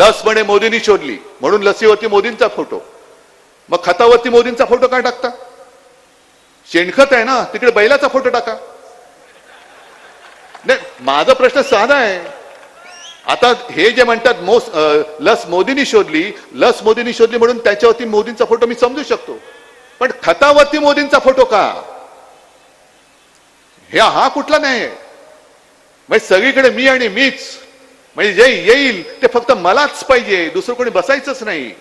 लस म्हणे मोदींनी शोधली. म्हणून लसीवरती मोदींचा फोटो. मग खतावरती मोदींचा फोटो काय टाकता? शेणखत आहे ना तिकडे बैलाचा फोटो टाका. नाही माझा प्रश्न साधा आहे. आता हे जे म्हणतात मोस लस मोदींनी शोधली लस मोदींनी शोधली म्हणून त्याच्यावरती मोदींचा फोटो मी समजू शकतो. पण खतावरती मोदींचा फोटो का? हे हा कुठला नाही म्हणजे सगळीकडे मी आणि मीच. म्हणजे जे येईल ते फक्त मलाच पाहिजे दुसरं कोणी बसायचंच नाही.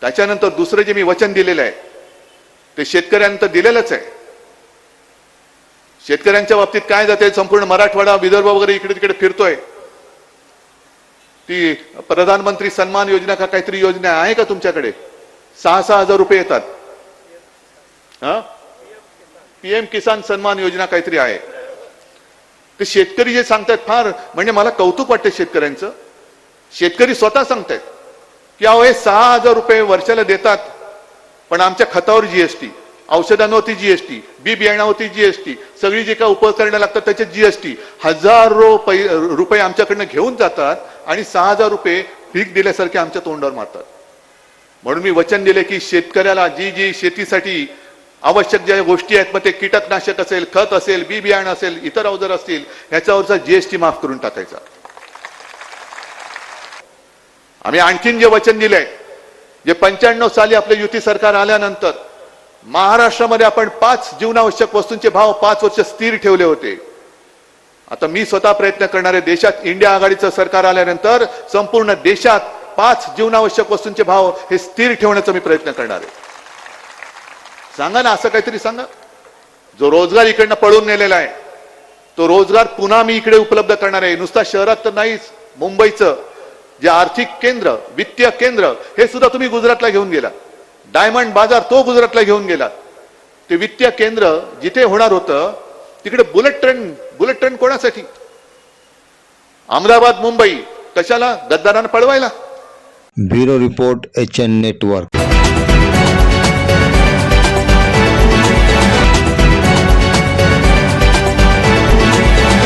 त्याच्यानंतर दुसरं जे मी वचन दिलेलं आहे ते शेतकऱ्यांतर दिलेलंच आहे. शेतकऱ्यांच्या बाबतीत काय जाते संपूर्ण मराठवाडा विदर्भ वगैरे इकडे तिकडे फिरतोय. ती प्रधानमंत्री सन्मान योजना का काहीतरी योजना आहे का तुमच्याकडे? सहा सहा हजार रुपये येतात. हा? पीएम किसान सन्मान योजना काहीतरी आहे. ते शेतकरी जे सांगतायत फार म्हणजे मला कौतुक वाटतं शेतकऱ्यांचं. शेतकरी स्वतः सांगतायत की अहो हे सहा हजार रुपये वर्षाला देतात पण आमच्या खतावर जीएसटी औषधांवरती जीएसटी बी बियाणावरती जीएसटी सगळी जी काय उपकरणं लागतात त्याच्यात जीएसटी हजारो पै रुपये आमच्याकडनं घेऊन जातात आणि सहा हजार रुपये पीक दिल्यासारखे आमच्या तोंडावर मारतात. म्हणून मी वचन दिले की शेतकऱ्याला जी जी शेतीसाठी आवश्यक ज्या गोष्टी आहेत मग ते कीटकनाशक असेल खत असेल बी बियाणं असेल इतर अवजार असतील ह्याच्यावरचा जीएसटी माफ करून टाकायचा. आम्ही आणखीन जे वचन दिलंय जे पंच्याण्णव साली आपलं युती सरकार आल्यानंतर महाराष्ट्रामध्ये आपण पाच जीवनावश्यक वस्तूंचे भाव पाच वर्ष स्थिर ठेवले होते. आता मी स्वतः प्रयत्न करणारे देशात इंडिया आघाडीचं सरकार आल्यानंतर संपूर्ण देशात पाच जीवनावश्यक वस्तूंचे भाव हे स्थिर ठेवण्याचा मी प्रयत्न करणार. आहे सांगा ना असं काहीतरी सांगा. जो रोजगार इकडनं पळून नेलेला आहे तो रोजगार पुन्हा मी इकडे उपलब्ध करणार आहे. नुसता शहरात तर नाहीच मुंबईचं जे आर्थिक केंद्र वित्तीय केंद्र हे सुद्धा तुम्ही गुजरातला घेऊन गेला. डायमंड बाजार तो गुजरातला घेऊन गेला. ते वित्तीय केंद्र जिथे होणार होतं तिकडे बुलेट ट्रेन बुलेट ट्रेन कोणासाठी? अहमदाबाद मुंबई कशाला? गद्दारांना पळवायला. Bureau report H N network.